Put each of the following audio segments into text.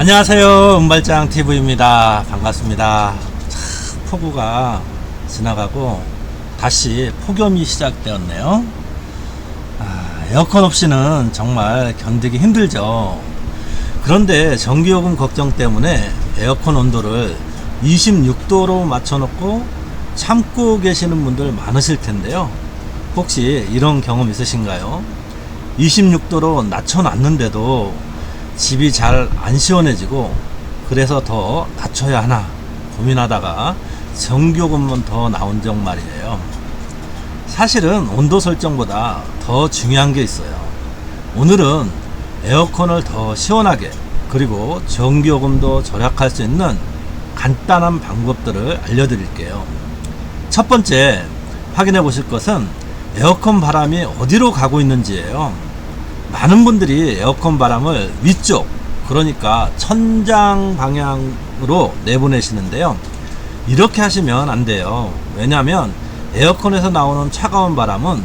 안녕하세요. 은발장 TV입니다. 반갑습니다. 참, 폭우가 지나가고 다시 폭염이 시작되었네요. 아, 에어컨 없이는 정말 견디기 힘들죠. 그런데 전기요금 걱정 때문에 에어컨 온도를 26도로 맞춰놓고 참고 계시는 분들 많으실 텐데요. 혹시 이런 경험 있으신가요? 26도로 낮춰놨는데도 집이 잘 안 시원해지고 그래서 더 낮춰야 하나 고민하다가 전기요금만 더 나온 적 말이에요. 사실은 온도 설정보다 더 중요한 게 있어요. 오늘은 에어컨을 더 시원하게 그리고 전기요금도 절약할 수 있는 간단한 방법들을 알려드릴게요. 첫 번째 확인해 보실 것은 에어컨 바람이 어디로 가고 있는지예요. 많은 분들이 에어컨 바람을 위쪽 그러니까 천장 방향으로 내보내시는데요. 이렇게 하시면 안 돼요. 왜냐하면 에어컨에서 나오는 차가운 바람은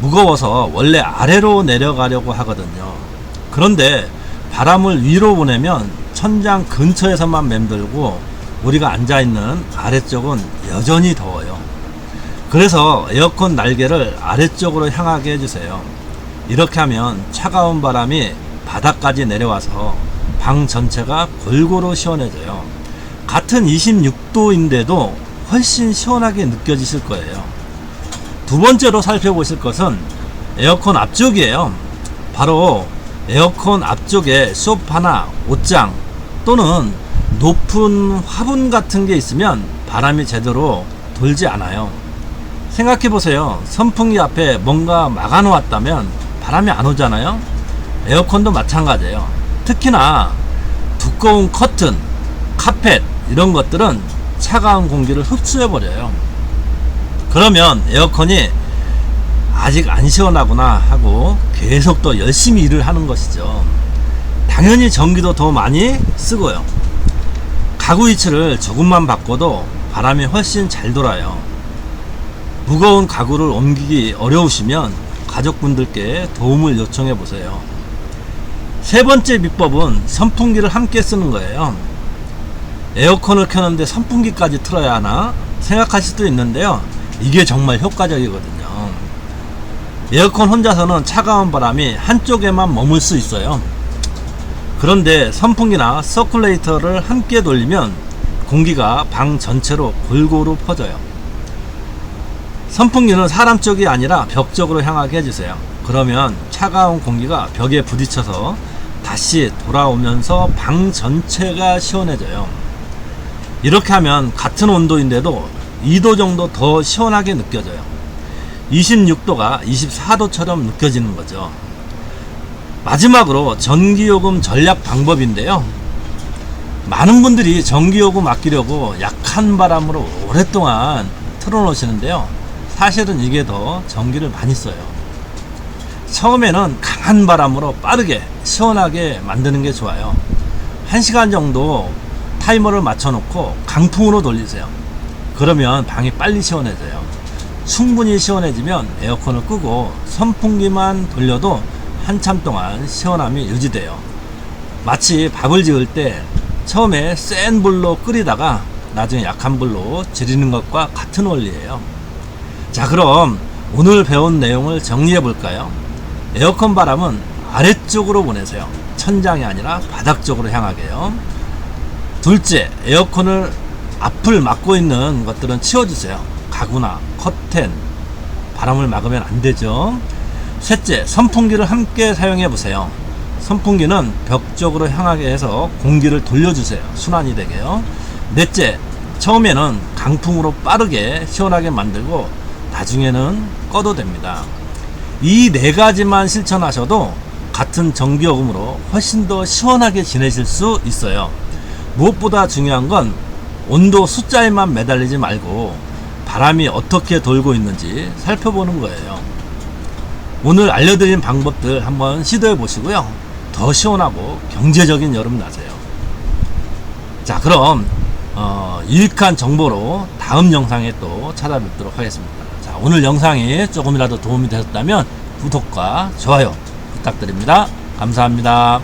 무거워서 원래 아래로 내려가려고 하거든요. 그런데 바람을 위로 보내면 천장 근처에서만 맴돌고 우리가 앉아 있는 아래쪽은 여전히 더워요. 그래서 에어컨 날개를 아래쪽으로 향하게 해주세요. 이렇게 하면 차가운 바람이 바닥까지 내려와서 방 전체가 골고루 시원해져요. 같은 26도인데도 훨씬 시원하게 느껴지실 거예요. 두 번째로 살펴보실 것은 에어컨 앞쪽이에요. 바로 에어컨 앞쪽에 소파나 옷장 또는 높은 화분 같은 게 있으면 바람이 제대로 돌지 않아요. 생각해 보세요. 선풍기 앞에 뭔가 막아 놓았다면 바람이 안 오잖아요. 에어컨도 마찬가지예요. 특히나 두꺼운 커튼, 카펫 이런 것들은 차가운 공기를 흡수해 버려요. 그러면 에어컨이 아직 안 시원하구나 하고 계속 더 열심히 일을 하는 것이죠. 당연히 전기도 더 많이 쓰고요. 가구 위치를 조금만 바꿔도 바람이 훨씬 잘 돌아요. 무거운 가구를 옮기기 어려우시면 가족분들께 도움을 요청해 보세요. 세 번째 비법은 선풍기를 함께 쓰는 거예요. 에어컨을 켜는데 선풍기까지 틀어야 하나 생각하실 수도 있는데요. 이게 정말 효과적이거든요. 에어컨 혼자서는 차가운 바람이 한쪽에만 머물 수 있어요. 그런데 선풍기나 서큘레이터를 함께 돌리면 공기가 방 전체로 골고루 퍼져요. 선풍기는 사람 쪽이 아니라 벽 쪽으로 향하게 해주세요. 그러면 차가운 공기가 벽에 부딪혀서 다시 돌아오면서 방 전체가 시원해져요. 이렇게 하면 같은 온도인데도 2도 정도 더 시원하게 느껴져요. 26도가 24도처럼 느껴지는 거죠. 마지막으로 전기요금 전략 방법인데요. 많은 분들이 전기요금 아끼려고 약한 바람으로 오랫동안 틀어놓으시는데요. 사실은 이게 더 전기를 많이 써요. 처음에는 강한 바람으로 빠르게 시원하게 만드는 게 좋아요. 1시간 정도 타이머를 맞춰놓고 강풍으로 돌리세요. 그러면 방이 빨리 시원해져요. 충분히 시원해지면 에어컨을 끄고 선풍기만 돌려도 한참 동안 시원함이 유지돼요. 마치 밥을 지을 때 처음에 센 불로 끓이다가 나중에 약한 불로 지리는 것과 같은 원리예요. 자, 그럼 오늘 배운 내용을 정리해 볼까요? 에어컨 바람은 아래쪽으로 보내세요. 천장이 아니라 바닥 쪽으로 향하게요. 둘째, 에어컨을 앞을 막고 있는 것들은 치워주세요. 가구나 커튼, 바람을 막으면 안 되죠. 셋째, 선풍기를 함께 사용해 보세요. 선풍기는 벽 쪽으로 향하게 해서 공기를 돌려주세요. 순환이 되게요. 넷째, 처음에는 강풍으로 빠르게 시원하게 만들고 나중에는 꺼도 됩니다. 이 네 가지만 실천하셔도 같은 전기요금으로 훨씬 더 시원하게 지내실 수 있어요. 무엇보다 중요한 건 온도 숫자에만 매달리지 말고 바람이 어떻게 돌고 있는지 살펴보는 거예요. 오늘 알려드린 방법들 한번 시도해 보시고요. 더 시원하고 경제적인 여름 나세요. 자, 그럼 어, 유익한 정보로 다음 영상에 또 찾아뵙도록 하겠습니다. 자, 오늘 영상이 조금이라도 도움이 되셨다면 구독과 좋아요 부탁드립니다. 감사합니다.